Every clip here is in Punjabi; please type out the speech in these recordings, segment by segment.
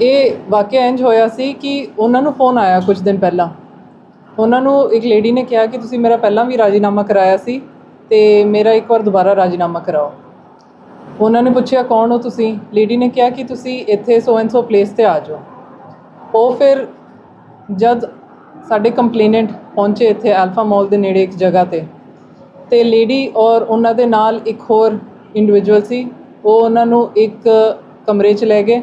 ਇਹ ਵਾਕਿਆ ਇੰਜ ਹੋਇਆ ਸੀ ਕਿ ਉਹਨਾਂ ਨੂੰ ਫੋਨ ਆਇਆ ਕੁਝ ਦਿਨ ਪਹਿਲਾਂ। ਉਹਨਾਂ ਨੂੰ ਇੱਕ ਲੇਡੀ ਨੇ ਕਿਹਾ ਕਿ ਤੁਸੀਂ ਮੇਰਾ ਪਹਿਲਾਂ ਵੀ ਰਾਜੀਨਾਮਾ ਕਰਾਇਆ ਸੀ ਤੇ ਮੇਰਾ ਇੱਕ ਵਾਰ ਦੁਬਾਰਾ ਰਾਜੀਨਾਮਾ ਕਰਾਓ। ਉਹਨਾਂ ਨੇ ਪੁੱਛਿਆ, ਕੌਣ ਹੋ ਤੁਸੀਂ? ਲੇਡੀ ਨੇ ਕਿਹਾ ਕਿ ਤੁਸੀਂ ਇੱਥੇ ਸੋ ਐਂਡ ਸੋ ਪਲੇਸ ਤੇ ਆ ਜਾਓ। ਉਹ ਫਿਰ ਜਦ ਸਾਡੇ ਕੰਪਲੇਨੈਂਟ ਪਹੁੰਚੇ ਇੱਥੇ ਆਲਫਾ ਮਾਲ ਦੇ ਨੇੜੇ ਇੱਕ ਜਗ੍ਹਾ ਤੇ ਤੇ ਲੇਡੀ ਔਰ ਉਹਨਾਂ ਦੇ ਨਾਲ ਇੱਕ ਹੋਰ ਇੰਡੀਵਿਜੂਅਲ ਸੀ, ਉਹ ਉਹਨਾਂ ਨੂੰ ਇੱਕ ਕਮਰੇ 'ਚ ਲੈ ਗਏ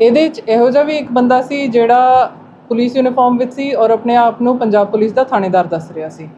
ਇਹਦੇ ਚ ਇਹੋ ਜਿਹਾ ਵੀ ਇੱਕ ਬੰਦਾ ਸੀ ਜਿਹੜਾ ਪੁਲਿਸ ਯੂਨੀਫਾਰਮ ਵਿੱਚ ਸੀ ਔਰ ਆਪਣੇ ਆਪ ਨੂੰ ਪੰਜਾਬ ਪੁਲਿਸ ਦਾ ਥਾਣੇਦਾਰ ਦੱਸ ਰਿਹਾ ਸੀ।